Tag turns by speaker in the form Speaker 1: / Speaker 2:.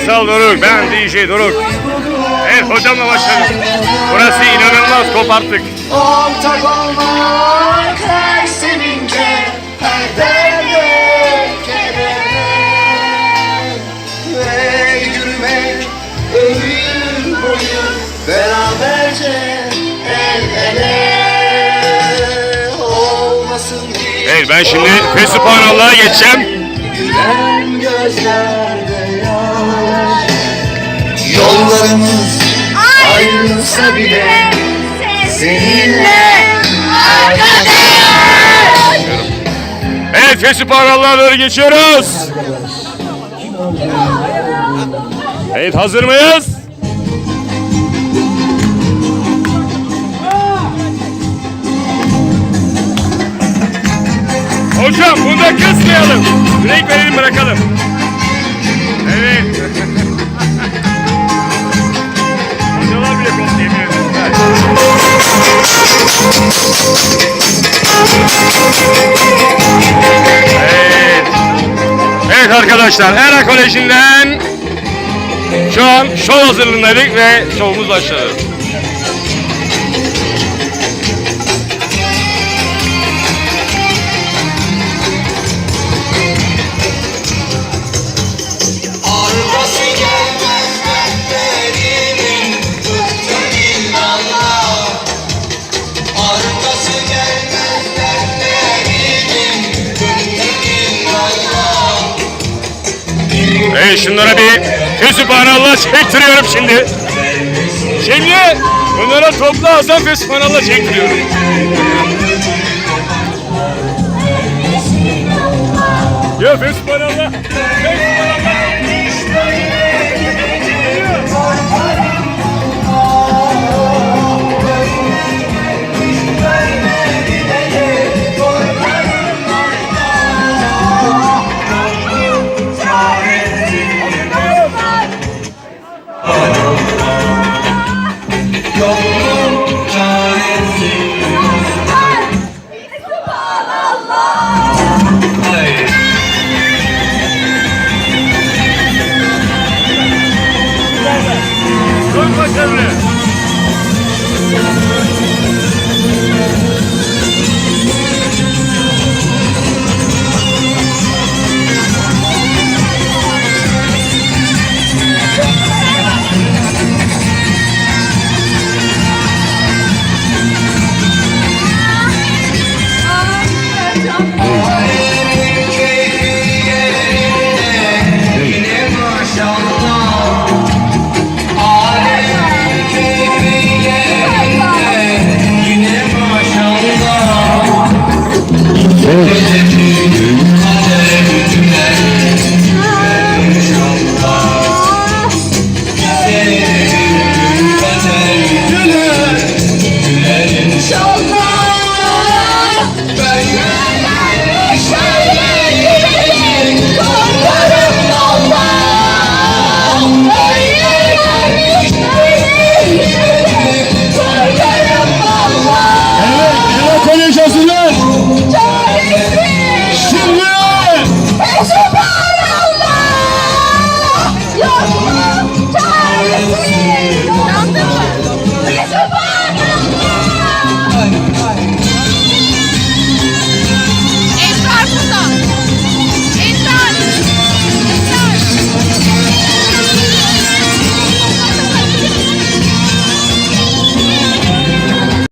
Speaker 1: Masal Doruk, ben DJ Doruk. Evet hocamla başladık. Burası inanılmaz koparttık.
Speaker 2: Ortak olmak her sevince Her derde kedere Ve yürümek ömür boyu Beraberce el ele Olmasın ki
Speaker 1: Evet ben şimdi Fesubhanallah'a geçeceğim.
Speaker 2: Gülen gözlerde bile Seninle
Speaker 1: Evet Fesubhanallah'a doğru geçiyoruz. Evet hazır mıyız? Hocam bunda kısmayalım. Break verelim bırakalım. Evet. Evet. Evet arkadaşlar Era Koleji'nden şu an şov hazırlığındaydık ve şovumuz başladı. Evet şunlara bir Fesubhanallah çektiriyorum şimdi. Şimdi bunlara toplu Hasan Fesubhanallah çektiriyorum. Ya Fesubhanallah. 여기